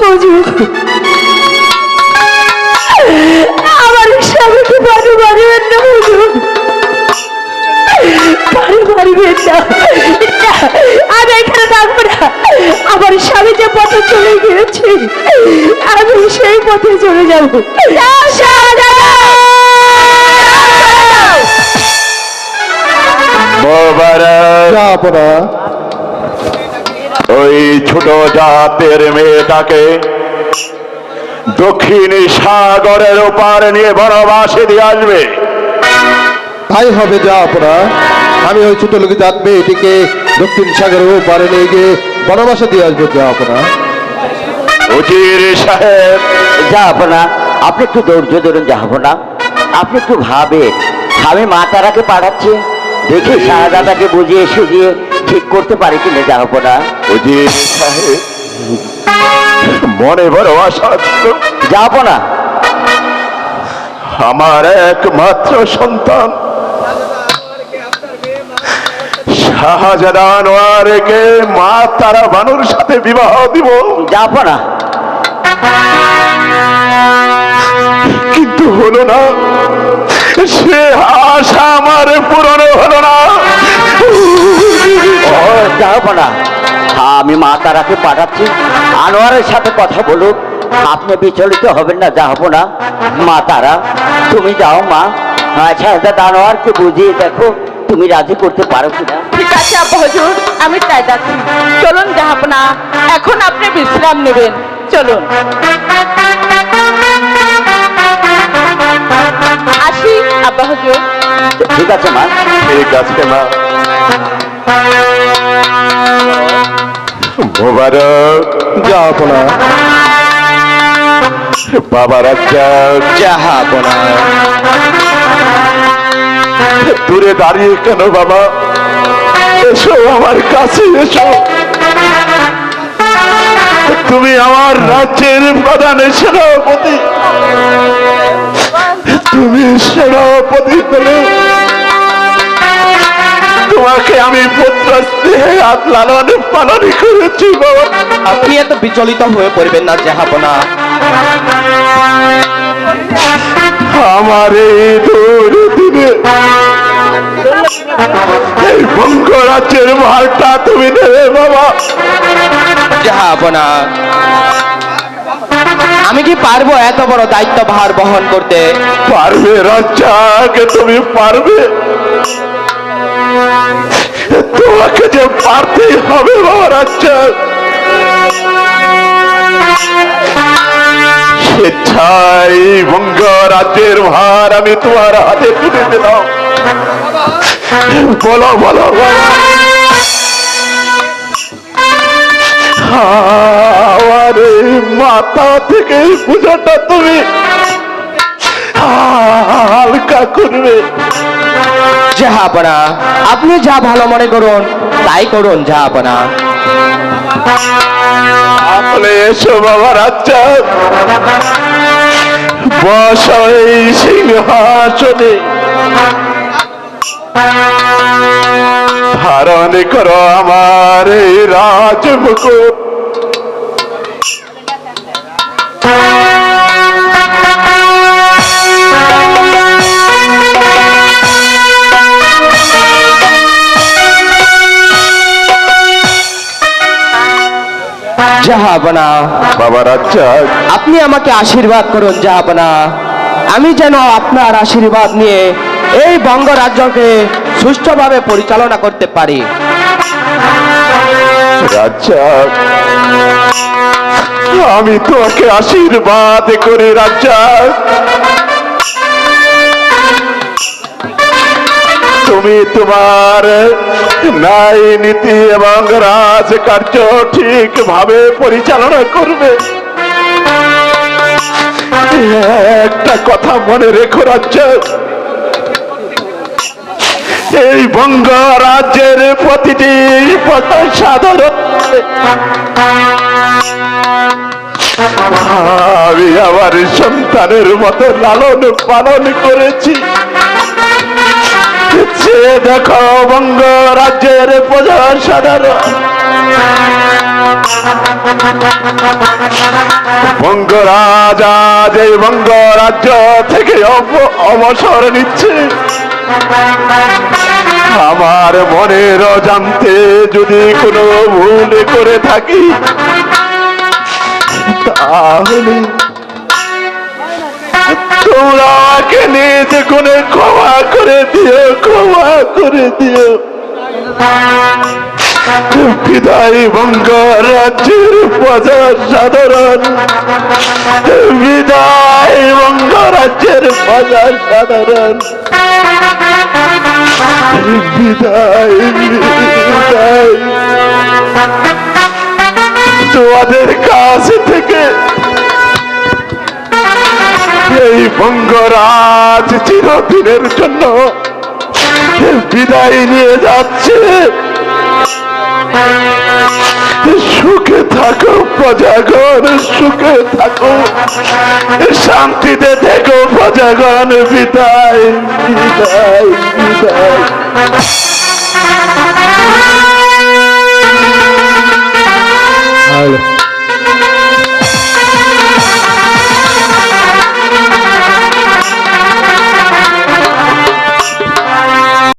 হুজুর। আমার স্বামীকে বাড়ি মারবেন না হুজুর। বাড়ি মারবেন না। আমি এখানে থাকব না। আমার স্বামী যে পথে চলে গিয়েছে আমি সেই পথে চলে যাব। মোবারক ওই ছোট জাতের মেয়েটাকে দক্ষিণ সাগরের ওপার নিয়ে বনবাসে দিয়ে আসবে। তাই হবে যাপনা আমি ওই ছোট লোকে জাত মেয়েটিকে দক্ষিণ সাগরের ওপারে নিয়ে গিয়ে বনবাসে দিয়ে আসব যাপনা উজির সাহেব যা যাব আপনি একটু ধৈর্য ধরুন যাব না আপনি একটু ভাবেন। আমি মা তারাকে পাঠাচ্ছি। দেখি শাহজাদাকে বুঝিয়ে সুঝিয়ে ঠিক করতে পারি কিনা যাব না। উজির সাহেব মনে বড় আশা ছিল। যাব না। আমার একমাত্র সন্তান। শাহজাদা আনোয়ারকে মা তারা বানুর সাথে বিবাহ দিব। যাব না। কিন্তু হলো না। সে আশা আমার পূরণ হলো না। ও যাব না আমি মা তারাকে পাঠাচ্ছি। আনোয়ারের সাথে কথা বলুক। আপনি বিচলিত হবেন না যাব না। মা তারা তুমি যাও মা। আচ্ছা দাদা আনোয়ারকে বুঝিয়ে দেখো তুমি রাজি করতে পারো কিনা? ঠিক আছে আব্বা হুজুর আমি তাই যাচ্ছি। চলুন জাহাপনা এখন আপনি বিশ্রাম নেবেন। চলুন। আসি আব্বা হুজুর। ঠিক আছে মা। ঠিক আছে মা। মোবারক যাপনা বাবা রাজ্জাক যাপনা দূরে দাঁড়িয়ে কেন বাবা? এসো আমার কাছে, এসো। তুমি আমার রাজ্যের প্রধান সেনাপতি। তুমি সেনাপতি হলে তোমাকে আমি হাত লালন পালন করেছি, বাবা। আপনি এত বিচলিত হয়ে পড়বেন না যাহাপনা আমার এই দূর এই বঙ্গরাজ্যের ভারটা তুমি নেবে বাবা। যাহাপনা আমি কি পারব এত বড় দায়িত্ব ভার বহন করতে? পারবে, রাজ্জাকে, তুমি পারবে। তোমাকে যে পারতেই হবে রাজ্জাক। স্বেচ্ছায় বঙ্গ রাজ্যের ভার আমি তোমার হাতে তুলে দিলাম। বলো বলো বলো। আমার এই মাথা থেকে পুজোটা তুমি হালকা করবে। যাহাপনা আপনি যা ভালো মনে করুন, তাই করুন যাহাপনা আপনি। এসো বাবা বস সিংহাসনে। ধারণ করো আমার রাজমুকুট। যাহাপনা বাবা রাজ্জাক। আপনি আমাকে আশীর্বাদ করুন জাহাবনা। আমি যেন আপনার আশীর্বাদ নিয়ে এই বঙ্গ রাজ্যকে সুষ্ঠুভাবে পরিচালনা করতে পারি। রাজ্জাক আমি তোকে আশীর্বাদ করি রাজ্জাক। তুমি তোমার ন্যায় নীতি এবং রাজকার্য ঠিকভাবে পরিচালনা করবে। একটা কথা মনে রেখো রাজ্য। এই বঙ্গ রাজ্যের প্রতিটি সাধারণ আমি আমার সন্তানের মতো লালন পালন করেছি। দেখো বঙ্গ রাজ্যের প্রজা সাধারণ। বঙ্গরাজ আজ এই বঙ্গ রাজ্য থেকে অব- অবসর নিচ্ছে, আমার মনের জানতে যদি কোনো ভুল করে থাকি, তাহলে তোমরা আমাকে নিজ গুণে ক্ষমা করে দিও, ক্ষমা করে দিও। বিদায় বঙ্গ রাজ্যের প্রজা সাধারণ। বিদায় বঙ্গ রাজ্যের প্রজা সাধারণ। বিদায় বিদায়। তোমাদের কাছ থেকে এই বঙ্গরাজ চিরদিনের জন্য বিদায় নিয়ে যাচ্ছে সুখে থাকো প্রজাগণ, সুখে থাকো শান্তিতে থেকো প্রজাগণ, বিদায় বিদায় বিদায় Hello.